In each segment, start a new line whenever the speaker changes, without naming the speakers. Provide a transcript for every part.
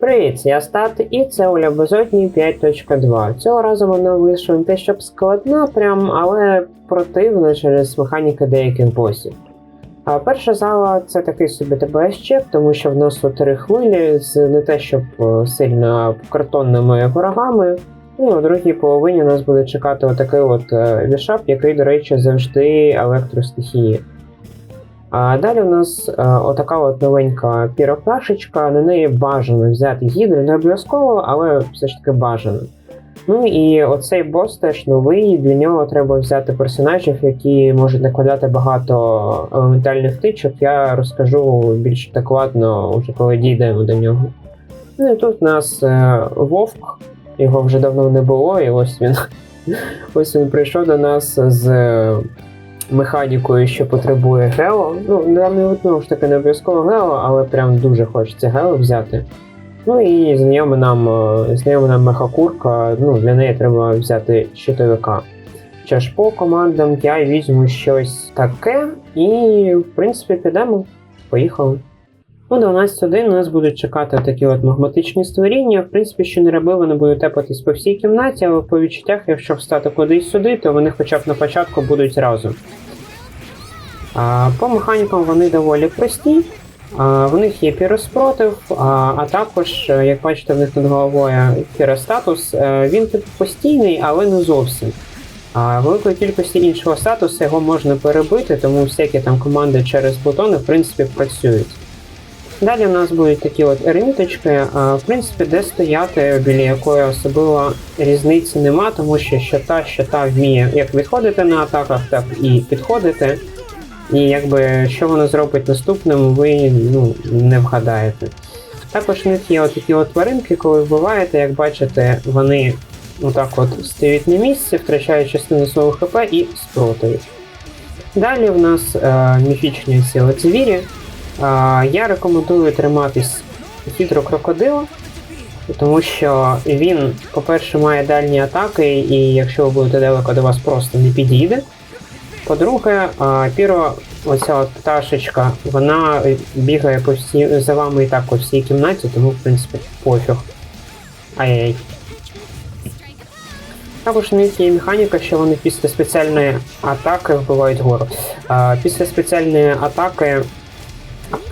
Привіт, я Стат, і це Оля Безодній 5.2. Цього разу вона вийшла не те, щоб складна, прям, але противна через механіки деяких босів. А перша зала це такий собі ТБС-чек, тому що в нас тут три хвилі з не те, щоб е, сильно картонними ворогами. Ну, у другій половині нас буде чекати отакий от е, вішап, який, до речі, завжди електростихії. А далі у нас е, отака от новенька піроплашечка, на неї бажано взяти гідру, не обов'язково, але все ж таки бажано. Ну і оцей бос теж новий, для нього треба взяти персонажів, які можуть накладати багато елементальних тичок. Я розкажу більш докладно, вже коли дійдемо до нього. Ну і тут у нас е, Вовк, його вже давно не було, і ось він. Ось він прийшов до нас з механікою, що потребує Гео. Ну, нам знову ж таки не обов'язково Гео, але прям дуже хочеться Гео взяти. Ну і знайома нам, е, знайома нам мехакурка, ну, для неї треба взяти щитовика. Що ж, по командам я візьму щось таке, і, в принципі, підемо. Поїхали. У 12.1 нас будуть чекати такі от магматичні створіння. В принципі, що не робив, вони будуть тепатись по всій кімнаті, але по відчуттях, якщо встати кудись сюди, то вони хоча б на початку будуть разом. А, по механікам вони доволі прості. А, в них є піроспротив, а, а також, е, як бачите, в них над головою піростатус. Е, Він типу постійний, але не зовсім. А великої кількості іншого статусу його можна перебити, тому всякі там команди через бутони в принципі працюють. Далі у нас будуть такі от ерміточки, а, в принципі, де стояти, біля якої особливо різниці нема, тому що що та, що та вміє як відходити на атаках, так і підходити. І якби що воно зробить наступним, ви ну, не вгадаєте. Також в них є от такі от тваринки, коли вбиваєте, як бачите, вони отак от стають на місці, втрачають частину свого ХП і спротують. Далі в нас е, міфічні сили звірі. Я рекомендую триматись гідрокрокодила, тому що він, по-перше, має дальні атаки, і якщо ви будете далеко до вас просто не підійде. По-друге, піро, оця от пташечка, вона бігає по всі, за вами і так по всій кімнаті, тому в принципі пофіг. Ай-яй. Також у них є механіка, що вони після спеціальної атаки вбивають гору. Після спеціальної атаки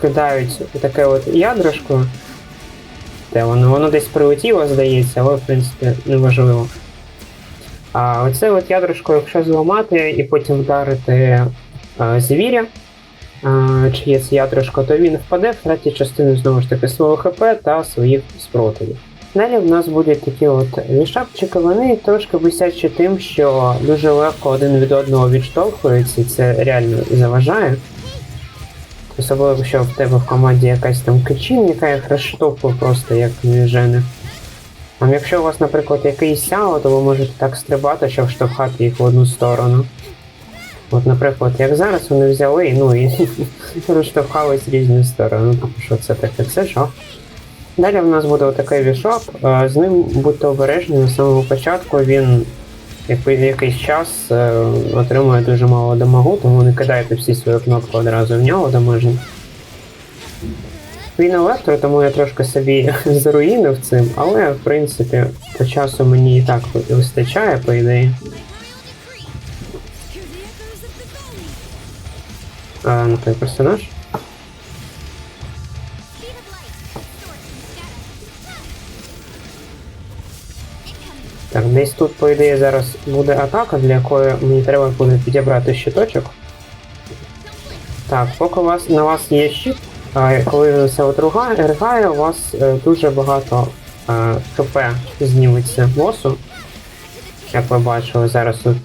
кидають таке от ядришко. Де воно? Воно десь прилетіло, здається, але в принципі неважливо. А оце от ядришко, якщо зламати і потім вдарити а, звіря, а, чи є це ядришко, то він впаде, втратить частину знову ж таки свого ХП та своїх спротивів. Далі в нас будуть такі от вішапчики, вони трошки висячі тим, що дуже легко один від одного відштовхуються, і це реально заважає. Особливо, якщо в тебе в команді якась там кичин, яка їх просто як невіжених. А якщо у вас, наприклад, якийсь сяо, то ви можете так стрибати, щоб штовхати їх в одну сторону. От, наприклад, як зараз вони взяли, ну і розштовхались в різні сторони, тому що це таке, це жах. Далі в нас буде отакий вішоп, е, з ним будьте обережні на самому початку, він якийсь час е, отримує дуже мало дамагу, тому не кидайте всі свої кнопки одразу в нього дамажні. Він електро, тому я трошки собі заруїнив цим, але в принципі по часу мені і так вистачає, по ідеї. А, ну той персонаж. Так, десь тут, по ідеї, зараз буде атака, для якої мені треба буде підібрати щиточок. Так, поки у вас на вас є щит, а коли от ригає, у вас е, дуже багато е, ХП зніметься босу. Як ви бачили зараз тут.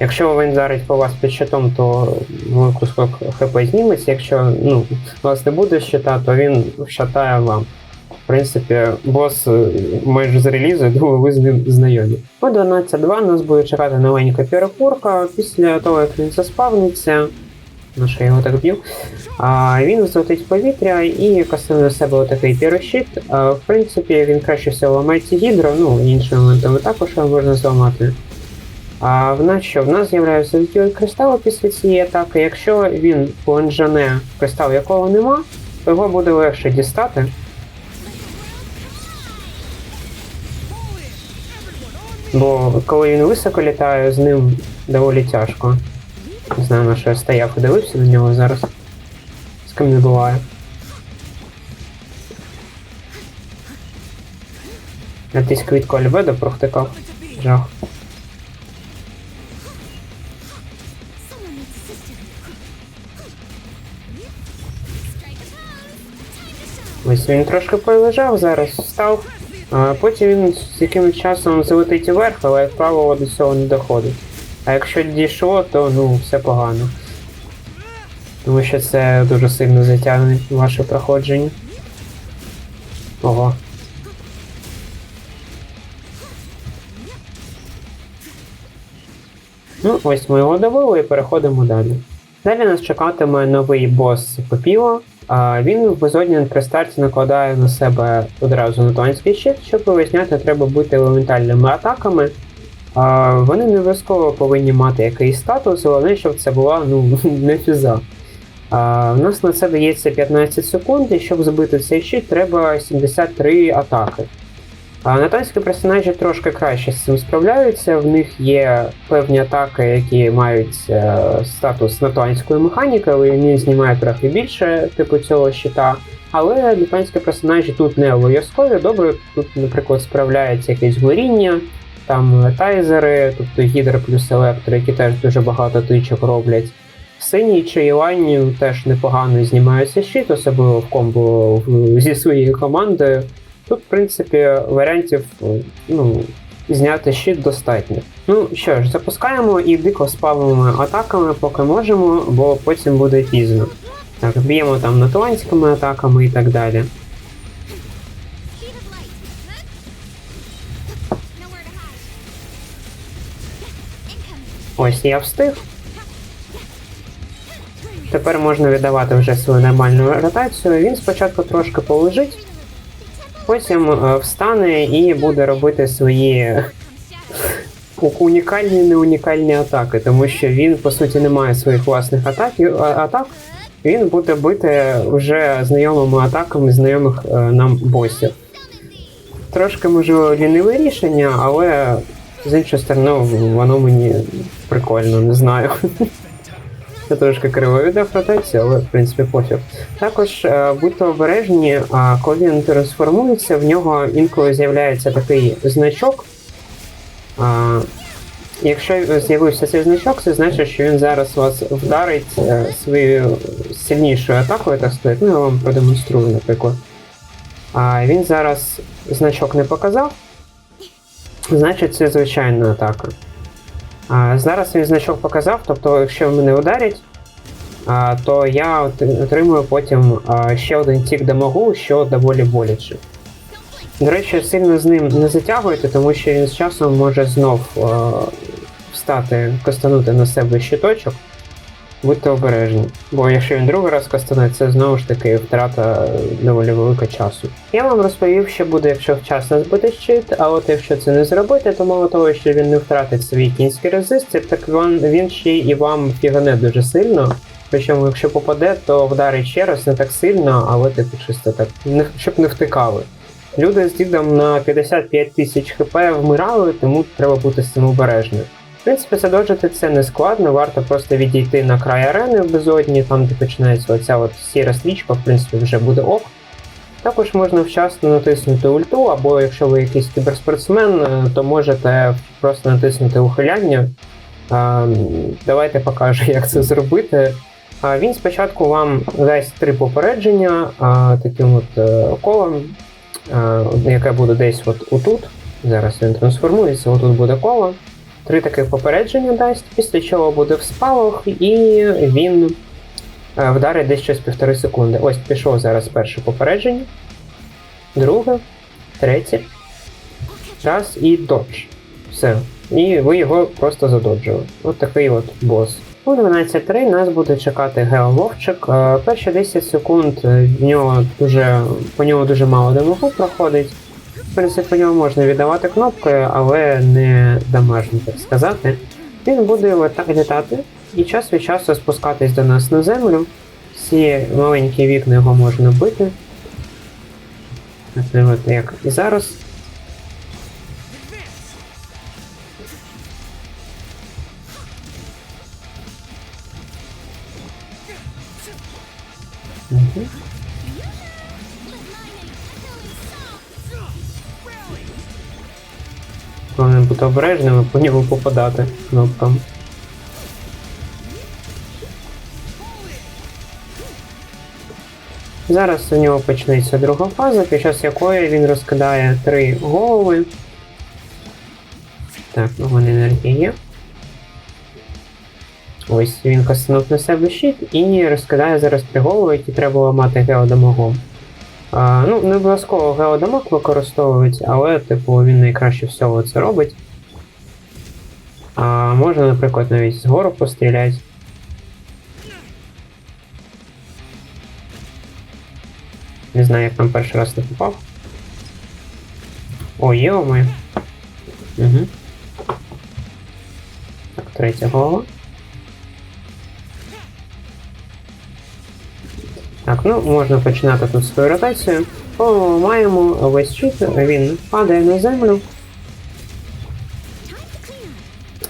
Якщо він зарить по вас під щитом, то великий кусок ХП зніметься. Якщо ну, у вас не буде щита, то він вшатає вам. В принципі, бос е, майже з релізу, думаю, ви з ним знайомі. О 12.2 нас буде чекати новенька пірокурка. Після того, як він заспавниться, на що я його так б'ю, він злетить в повітря і кастує на себе отакий пірощит. В принципі, він краще всього ламається гідро, ну іншими моментами також його можна зламати. А в нас що? В нас з'являються золоті кристали після цієї атаки. Якщо він планжане кристал, якого нема, то його буде легше дістати. Бо коли він високо літає, з ним доволі тяжко. Не знаю, на що я стояв і дивився на нього зараз. З ким не буває. Я тись квітку Альведо провтикав. Жах. Ось він трошки полежав, зараз встав. Потім він з якимось часом залетить вверх, але як правило до цього не доходить. А якщо дійшло, то ну все погано. Тому що це дуже сильно затягне ваше проходження. Ого. Ну, ось ми його добили і переходимо далі. Далі нас чекатиме новий бос Попіо. Він в безодні при старті накладає на себе одразу нетонський щит, щоб виясняти, треба бути елементальними атаками. Вони не обов'язково повинні мати якийсь статус, головне, щоб це була ну, не фіза. У нас на це дається 15 секунд, і щоб забити цей щит, треба 73 атаки. Натанські персонажі трошки краще з цим справляються. В них є певні атаки, які мають е, статус натуанської механіки, але вони знімають трохи більше типу цього щита. Але натуанські персонажі тут не обов'язкові. Добре, тут, наприклад, справляється якесь горіння, там тайзери, тобто гідра плюс електро, які теж дуже багато тичок роблять. Синій Ілань теж непогано знімаються щит, особливо в комбо зі своєю командою. Тут, в принципі, варіантів ну, зняти щит достатньо. Ну що ж, запускаємо і дико спалимо атаками, поки можемо, бо потім буде пізно. Так, б'ємо там натуанськими атаками і так далі. Ось я встиг. Тепер можна віддавати вже свою нормальну ротацію. Він спочатку трошки полежить, потім е, встане і буде робити свої унікальні не атаки, тому що він по суті не має своїх власних атак, атак. Він буде бити вже знайомими атаками знайомих е, нам босів. Трошки можливо ліниве рішення, але з іншої сторони воно мені прикольно, не знаю. Це трошки криво віддав ротацію, але в принципі пофіг. Також е, будьте обережні, коли він трансформується, в нього інколи з'являється такий значок. Якщо з'явився цей значок, це значить, що він зараз вас вдарить е, своєю сильнішою атакою, так сказати. Ну, я вам продемонструю, наприклад. А він зараз значок не показав, значить це звичайна атака. Зараз він значок показав, тобто, якщо мене ударять, то я отримую потім ще один тік дамагу, що доволі боляче. До речі, сильно з ним не затягуйте, тому що він з часом може знов встати, костанути на себе щиточок. Будьте обережні. Бо якщо він другий раз кастане, це знову ж таки втрата доволі велика часу. Я вам розповів, що буде, якщо вчасно збити щит, а от якщо це не зробити, то мало того, що він не втратить свій кінський резистор, так він, він ще і вам фігане дуже сильно. Причому, якщо попаде, то вдарить ще раз не так сильно, але типу чисто так, не, щоб не втикали. Люди з дідом на 55 тисяч хп вмирали, тому треба бути з цим обережним. В принципі, задовжити це не складно, варто просто відійти на край арени в безодні, там де починається оця от сіра стрічка, в принципі, вже буде ок. Також можна вчасно натиснути ульту, або якщо ви якийсь кіберспортсмен, е, то можете просто натиснути ухиляння. Давайте покажу, як це зробити. Він спочатку вам дасть три попередження таким от е, колом, яке буде десь от отут. Зараз він трансформується, отут буде коло. Три таких попередження дасть, після чого буде в спалах, і він е, вдарить десь через півтори секунди. Ось пішов зараз перше попередження, друге, третє. Раз і додж. Все. І ви його просто задоджили. От такий от бос. У 12.3 нас буде чекати Геововчик. Е, Перші 10 секунд е, в нього дуже, по ньому дуже мало демогу проходить. В принципі, по ньому можна віддавати кнопкою, але не дамажно, так сказати. Він буде літати і час від часу спускатись до нас на землю. Всі маленькі вікна його можна бити. Як і зараз. Обережними, по ньому попадати кнопкам. Зараз у нього почнеться друга фаза, під час якої він розкидає три голови. Так, в мене енергія є. Ось він кастанув на себе щит і розкидає зараз три голови, які треба ламати геодамагом. Ну, не обов'язково геодамаг використовують, але, типу, він найкраще всього це робить. А можна, наприклад, навіть згору постріляти. Не знаю, як там перший раз не попав. О, йоми. Угу. Так, третя голова. Так, ну можна починати тут свою ротацію. О, маємо весь щит, він падає на землю,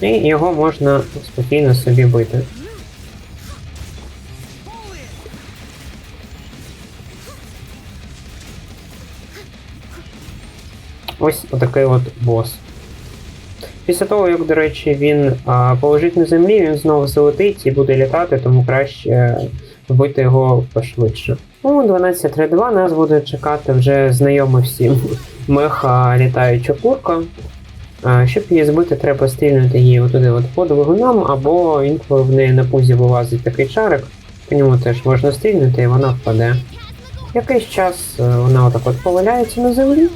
І його можна спокійно собі бити. Ось отакий от бос. Після того, як, до речі, він а, полежить на землі, він знову залетить і буде літати, тому краще вбити його пошвидше. У 12.3.2 нас буде чекати вже знайома всім меха літаюча курка. Щоб її збити, треба стрільнути її отуди от по двигунам, або інколи в неї на пузі вилазить такий шарик, по ньому теж можна стрільнути і вона впаде. Якийсь час е, вона отак от поваляється на землі,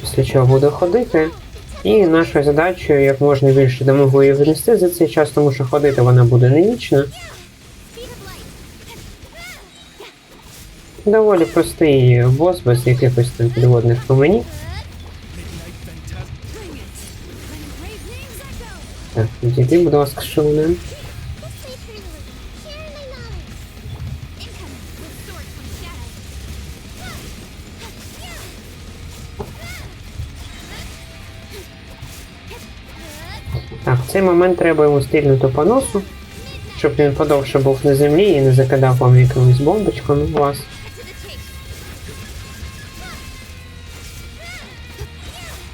після чого буде ходити. І нашою задачею як можна більше дамагу її внести за цей час, тому що ходити вона буде
light.
Доволі простий бос, без якихось там підводних променів. Так, відійди, будь ласка,
shadow.
Так, в цей момент треба йому стрільнути по носу, щоб він подовше був на землі і не закидав вам якимись бомбочками вас.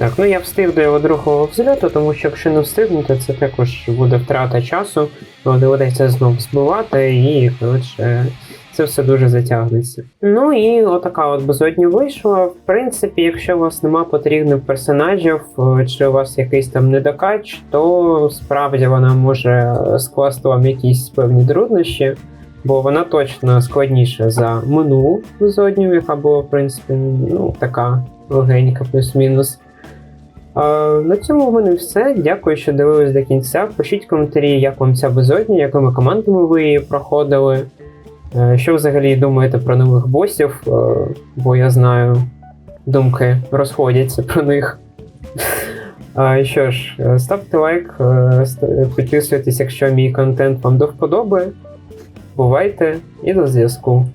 Так, ну я встиг до його другого взльоту, тому що якщо не встигнути, це також буде втрата часу, його доведеться знову збивати і, коротше, це все дуже затягнеться. Ну і отака от безодня вийшла. В принципі, якщо у вас нема потрібних персонажів, е, чи у вас якийсь там недокач, то справді вона може скласти вам якісь певні труднощі. Бо вона точно складніша за минулу безодню, яка була, в принципі, ну, така легенька, плюс-мінус. На цьому в мене все. Дякую, що дивились до кінця. Пишіть коментарі, як вам ця безодня, якими командами ви її проходили. Е, Що взагалі думаєте про нових босів, Е, бо я знаю, думки розходяться про них. Що ж, е, ставте лайк, підписуйтесь, якщо мій контент вам до вподоби. Бувайте і до зв'язку.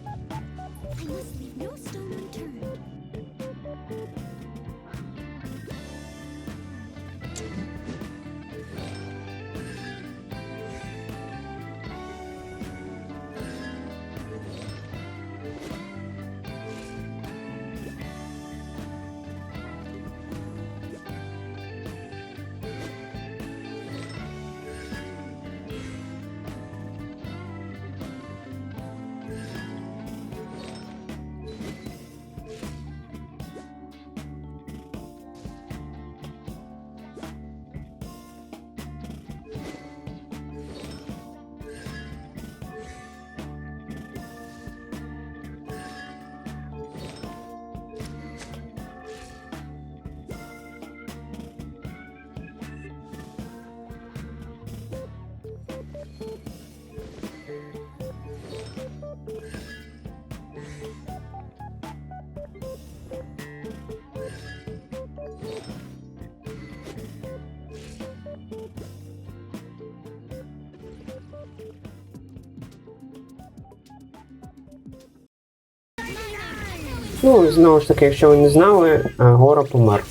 Ну, знову ж таки, якщо ви не знали, Горо помер.